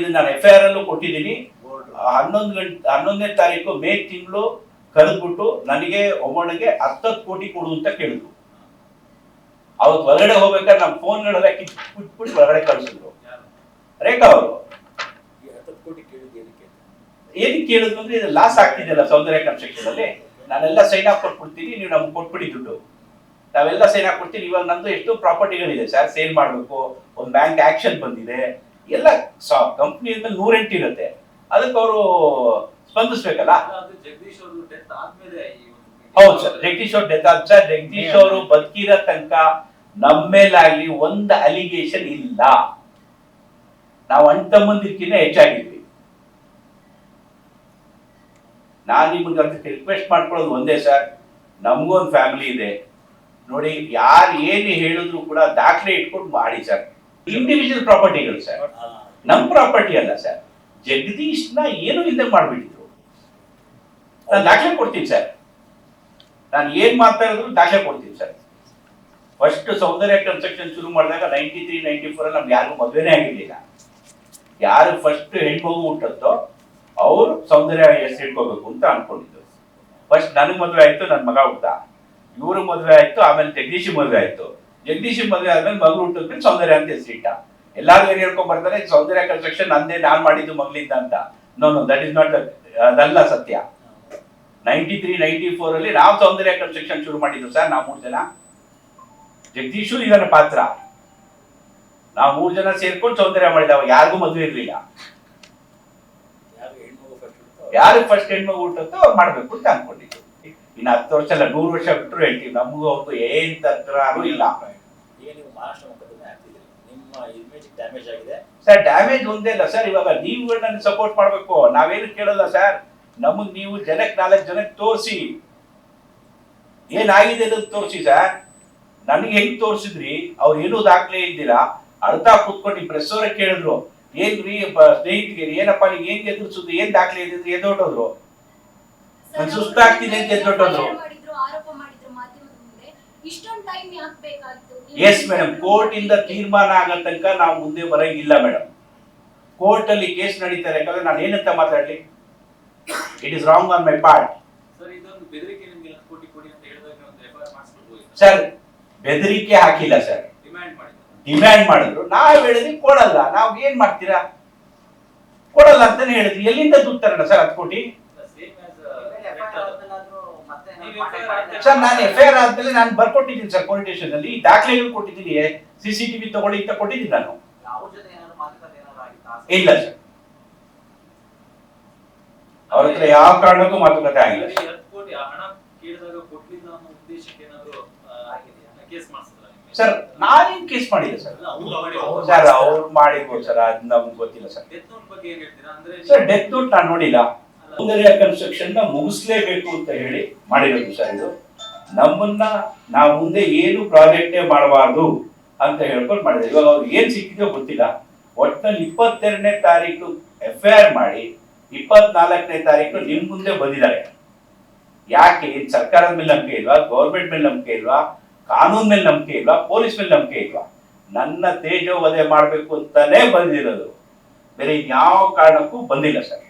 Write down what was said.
ಇದು ನಾನು F I R ಅಲ್ಲೂ ಕೊಟ್ಟಿದ್ದೀನಿ. ಹನ್ನೊಂದು ಗಂಟೆ ಹನ್ನೊಂದನೇ ತಾರೀಕು ಮೇ ತಿಂಗಳು ಕರೆದ್ಬಿಟ್ಟು ನನಗೆ ಒಬ್ಬನಿಗೆ ಹತ್ತತ್ತು ಕೋಟಿ ಕೊಡು ಅಂತ ಕೇಳಿದ್ರು. ಅವತ್ತು ಹೊರಗಡೆ ಹೋಗ್ಬೇಕಾದ್ರೆ ನಮ್ಮ ಫೋನ್ಗಳೆಲ್ಲ ಕಿಟ್ಬಿಟ್ಟು ಹೊರಗಡೆ ಕಳಿಸಿದ್ರು. ರೇಖಾ ಅವರು. ಏನಕ್ಕೆ ಕೇಳಿದ್ರು ಅಂದ್ರೆ ಇದು ಲಾಸ್ ಆಗ್ತಿದೆಯಲ್ಲ ಸೌಂದರ್ಯ ಕನ್ಸ್ಟ್ರಕ್ಷನ್ ಅಲ್ಲಿ? ನಾನೆಲ್ಲ ಸೈನ್ ಆಫ್ ಕೊಟ್ಬಿಡ್ತೀನಿ ನೀವು ನಮ್ಗೆ ಕೊಟ್ಬಿಡಿ ದುಡ್ಡು. ನಾವೆಲ್ಲ ಸೈನ್ ಹಾಕೊಡ್ತೀನಿ ಇವಾಗ ನಂದು ಎಷ್ಟು ಪ್ರಾಪರ್ಟಿಗಳಿದೆ ಸರ್ ಸೇಲ್ ಮಾಡಬೇಕು ಒಂದು ಬ್ಯಾಂಕ್ ಆಕ್ಷನ್ ಬಂದಿದೆ. ಎಲ್ಲ ಕಂಪ್ನಿ ಅಂತ ನೂರೆಂಟು ಇರುತ್ತೆ. ಅದಕ್ಕೆ ಅವರು ಸ್ಪಂದಿಸ್ಬೇಕಲ್ಲ? ಹೌದು ಸರ್ ಜಗದೀಶ್ ಅವ್ರ ಡೆತ್ ಆದ ಸರ್ ಜಗದೀಶ್ ಅವರು ಬದುಕಿರೋ ತನಕ ನಮ್ಮ ಮೇಲಾಗ್ಲಿ ಒಂದು ಅಲಿಗೇಷನ್ ಇಲ್ಲ. ನಾವು ಅಣ್ತಮ್ಮಂದಿರ್ಕಿನ್ನ ಹೆಚ್ಚಾಗಿದ್ವಿ. ನಾನು ನಿಮ್ಗೆ ಅದಕ್ಕೆ ರಿಕ್ವೆಸ್ಟ್ ಮಾಡ್ಕೊಳ್ಳೋದು ಒಂದೇ ಸರ್ ನಮಗೂ ಒಂದು ಫ್ಯಾಮಿಲಿ ಇದೆ. ನೋಡಿ ಯಾರು ಏನು ಹೇಳಿದ್ರು ಕೂಡ ದಾಖಲೆ ಇಟ್ಕೊಂಡು ಮಾಡಿ ಸರ್. ಇಂಡಿವಿಜುವಲ್ ಪ್ರಾಪರ್ಟಿಗಳು ಸರ್ ನಮ್ಮ ಪ್ರಾಪರ್ಟಿ ಅಲ್ಲ ಸರ್ ಜಗದೀಶ್ನ ಏನು ಇಲ್ಲದೆ ಮಾಡ್ಬಿಟ್ಟಿದ್ರು. ನಾನು ದಾಖಲೆ ಕೊಡ್ತೀನಿ ಸರ್ ನಾನು ಏನ್ ಮಾಡ್ತಾ ಇರೋದು ದಾಖಲೆ ಕೊಡ್ತೀನಿ ಸರ್ ಫಸ್ಟ್ ಸೌಂದರ್ಯ ಕನ್ಸ್ಟ್ರಕ್ಷನ್ ಶುರು ಮಾಡಿದಾಗ ನೈಂಟಿ ತ್ರೀ ನೈಂಟಿ ಫೋರ್ ಅಲ್ಲಿ ನಮ್ಗೆ ಯಾರಿಗೂ ಮದುವೆನೇ ಆಗಿರ್ಲಿಲ್ಲ. ಯಾರು ಫಸ್ಟ್ ಹೆಣ್ಮಗು ಹುಟ್ಟತ್ತೋ ಅವರು ಸೌಂದರ್ಯ ಹೆಸರು ಇಟ್ಕೋಬೇಕು ಅಂತ ಅನ್ಕೊಂಡಿದ್ದು ಫಸ್ಟ್ ನನಗೆ ಮದುವೆ ಆಯ್ತು ನನ್ನ ಮಗ ಹುಟ್ಟ ಇವ್ರ ಮದುವೆ ಆಯ್ತು ಆಮೇಲೆ ಜಗದೀಶ್ ಮದುವೆ ಆಯ್ತು. ಜಗದೀಶ್ ಮದುವೆ ಆದ್ಮೇಲೆ ಮಗು ಹುಟ್ಟಿದ್ಮೇಲೆ ಸೌಂದರ್ಯ ಅಂತ ಹೆಸರಿಟ್ಟ ಎಲ್ಲಾರು ಏನ್ ಹೇಳ್ಕೊಂಡ್ ಬರ್ತಾರೆ ಸೌಂದರ್ಯ ಕನ್ಸ್ಟ್ರಕ್ಷನ್ ನಂದೇ ನಾನ್ ಮಾಡಿದ್ದು ಮಗಳಿಂದ ಅಂತ. No no that is not ಅದಲ್ಲ ಸತ್ಯ ನೈಂಟಿ ತ್ರೀ ನೈಂಟಿ ಫೋರ್ ಅಲ್ಲಿ ನಾವು ಸೌಂದರ್ಯ ಕನ್ಸ್ಟ್ರಕ್ಷನ್ ಶುರು ಮಾಡಿದ್ದು ಸರ್ ನಾವು ಮೂರು ಜನ. ಜಗದೀಶು ಇದನ್ನ ಪಾತ್ರ. ನಾವು ಮೂರು ಜನ ಸೇರ್ಕೊಂಡು ಸೌಂದರ್ಯ ಮಾಡಿದವ ಯಾರಿಗೂ ಮದುವೆ ಇರ್ಲಿಲ್ಲ. ಯಾರು ಫಸ್ಟ್ ಹುಡುಕೋ ಯಾರು ಫಸ್ಟ್ ಹೆಣ್ಮಗು ಹುಟ್ಟುತ್ತೋ ಅವ್ರು ಮಾಡ್ಬೇಕು ಅಂತ ಅನ್ಕೊಂಡಿದ್ದು ಇನ್ನು ಹತ್ತು ವರ್ಷ ಅಲ್ಲ ನೂರು ವರ್ಷ ಬಿಟ್ಟರು ಹೇಳ್ತೀವಿ. ನಮಗೂ ಅವ್ರಿಗೂ ತಂತ್ರ ತಕರಾರು ಇಲ್ಲ. ಈಗ ನೀವು ಮಹಾರಾಷ್ಟ್ರ ಹಾಕ್ತಿದ್ದೀರಿ? ನಿಮ್ಮ ಇಮೇಜ್ ಡ್ಯಾಮೇಜ್ ಆಗಿದೆ. ಸರ್ ಡ್ಯಾಮೇಜ್ ಒಂದೇ ಇಲ್ಲ. ಸರ್ ಇವಾಗ ನೀವುಗಳು ನನಗೆ ಸಪೋರ್ಟ್ ಮಾಡಬೇಕು. ನಾವೇನು ಕೇಳಲ್ಲ ಸರ್. ನಮಗೆ ನೀವು ಜನಕ್ಕೆ ನಾಲ್ಕು ಜನಕ್ಕೆ ತೋರಿಸಿ. ಏನಾಗಿದೆ ಅನ್ನೋದು ತೋರಿಸಿ ಸರ್. ನನಗೆ ಹೆಂಗೆ ತೋರಿಸಿದ್ರಿ? ಅವ್ರು ಏನೂ ದಾಖಲೆ ಇದ್ದಿಲ್ಲ. ಅರ್ಧ ಕುತ್ಕೊಂಡು ಪ್ರೆಸ್ ಅವರೇ ಕೇಳಿದ್ರು. ಏನ್ರಿ ಸ್ನೇಹಿತರಿಗೆ ಏನಪ್ಪ ನೀವು ಏನ್ ಎದುರಿಸಿದ್ರು? ಏನು ದಾಖಲೆ ಇದ್ದಿದ್ರು? ಎದ್ದೋಟೋದ್ರು ನನ್ ಸುಸ್ತಾಗ್ತಿದೆ ಅಂತ ಎದ್ದೊಟ್ಟೋದ್ರು. ಮಾಡಿದ್ರು ಆರೋಪ ಮಾಡಿದ್ರು ಮಾಧ್ಯಮದ ಮುಂದೆ ಇಷ್ಟೊಂದು ಟೈಮ್ ಯಾಕೆ ಬೇಕಾಯ್ತು ಎಸ್ ಮೇಡಮ್ ಕೋರ್ಟ್ ಇಂದ ತೀರ್ಮಾನ ಆಗೋ ತನಕ ನಾವು ಮುಂದೆ ಬರಂಗಿಲ್ಲ ಮೇಡಮ್ ಕೋರ್ಟ್ ಅಲ್ಲಿ ಕೇಸ್ ನಡೀತಾರೆ ಯಾಕಂದ್ರೆ ನಾನು ಏನಂತ ಮಾತಾಡ್ಲಿ? It is wrong on my part sir ಇದೊಂದು ಬೆದರಿಕೆ ನಿಮ್ಗೆ ಹತ್ತು ಕೋಟಿ ಕೊಡಿ ಅಂತ ಹೇಳಿದಾಗ ಒಂದು ಎಫ್ ಐ ಆರ್ ಮಾಡಿಸ್ಬಿಡ್ಬೋದು ಸರ್ ಬೆದರಿಕೆ ಹಾಕಿಲ್ಲ ಸರ್ ಡಿಮ್ಯಾಂಡ್ ಮಾಡಿದ್ರು. ಡಿಮ್ಯಾಂಡ್ ಮಾಡಿದ್ರು. ನಾವ್ ಹೇಳಿದ್ವಿ ಕೊಡಲ್ಲ. ನಾವ್ ಏನ್ ಮಾಡ್ತೀರಾ? ಕೊಡಲ್ಲ ಅಂತಾನೆ ಹೇಳಿದ್ರಿ ಎಲ್ಲಿಂದ ದುಡ್ಡು ತರೋಣ ಸರ್ ಹತ್ತು ಕೋಟಿ? ಸರ್ ನಾನು ಎಫ್ ಐ ಆರ್ ಆದ್ಮೇಲೆ ನಾನು ಬರ್ಕೊಟ್ಟಿದ್ದೀನಿ ಸರ್ ಪೊಲಿಟೇಷನ್ ಅಲ್ಲಿ. ದಾಖಲೆಗಳು ಕೊಟ್ಟಿದ್ದೀನಿ. ಸಿ ಸಿ ಟಿವಿ ತಗೊಳ್ಳಿ ಅಂತ ಕೊಟ್ಟಿದ್ದೀನಿ ನಾನು ಇಲ್ಲ ಸರ್. ಅವ್ರ ಹತ್ರ ಯಾವ ಕಾರಣಕ್ಕೂ ಮಾತುಕತೆ ಆಗಿಲ್ಲ ಸರ್. ನಾನೇನ್ ಕೇಸ್ ಮಾಡಿಲ್ಲ ಸರ್. ಅವ್ರು ಸರ್ ಅವ್ರು ಮಾಡಿರ್ಬೋದು ಸರ್ ಅದ್ ನಮ್ಗೆ ಗೊತ್ತಿಲ್ಲ ಸರ್. ಡೆತ್ ನೋಟ್ ಬಗ್ಗೆ ಏನ್ ಹೇಳ್ತೀರಾ? ಅಂದ್ರೆ ಸರ್ ಡೆತ್ ನೋಟ್ ನಾನು ನೋಡಿಲ್ಲ. ಸೌಂದರ್ಯ ಕನ್ಸ್ಟ್ರಕ್ಷನ್ನ ಮುಗಿಸ್ಲೇಬೇಕು ಅಂತ ಹೇಳಿ ಮಾಡಿರೋದು ಸರ್ ಇದು. ನಮ್ಮನ್ನ ನಾವು ಮುಂದೆ ಏನು ಪ್ರಾಜೆಕ್ಟೇ ಮಾಡಬಾರ್ದು ಅಂತ ಹೇಳ್ಕೊಂಡು ಮಾಡಿದ್ರು. ಇವಾಗ ಅವ್ರು ಏನ್ ಸಿಕ್ಕಿದೋ ಗೊತ್ತಿಲ್ಲ. ಒಟ್ಟಿನಲ್ಲಿ ಇಪ್ಪತ್ತೆರಡನೇ ತಾರೀಕು ಎಫ್ ಐ ಆರ್ ಮಾಡಿ, ಇಪ್ಪತ್ನಾಲ್ಕನೇ ತಾರೀಕು ನಿಮ್ ಮುಂದೆ ಬಂದಿದ್ದಾರೆ. ಯಾಕೆ? ಇದು ಸರ್ಕಾರದ ಮೇಲೆ ನಂಬಿಕೆ ಇಲ್ವಾ? ಗೌರ್ಮೆಂಟ್ ಮೇಲೆ ನಂಬಿಕೆ ಇಲ್ವಾ? ಕಾನೂನ್ ಮೇಲೆ ನಂಬಿಕೆ ಇಲ್ವಾ? ಪೊಲೀಸ್ ಮೇಲೆ ನಂಬಿಕೆ ಇಲ್ವಾ? ನನ್ನ ತೇಜೋವಧೆ ಮಾಡಬೇಕು ಅಂತಾನೆ ಬಂದಿರೋದು. ಬೇರೆ ಯಾವ ಕಾರಣಕ್ಕೂ ಬಂದಿಲ್ಲ ಸರ್.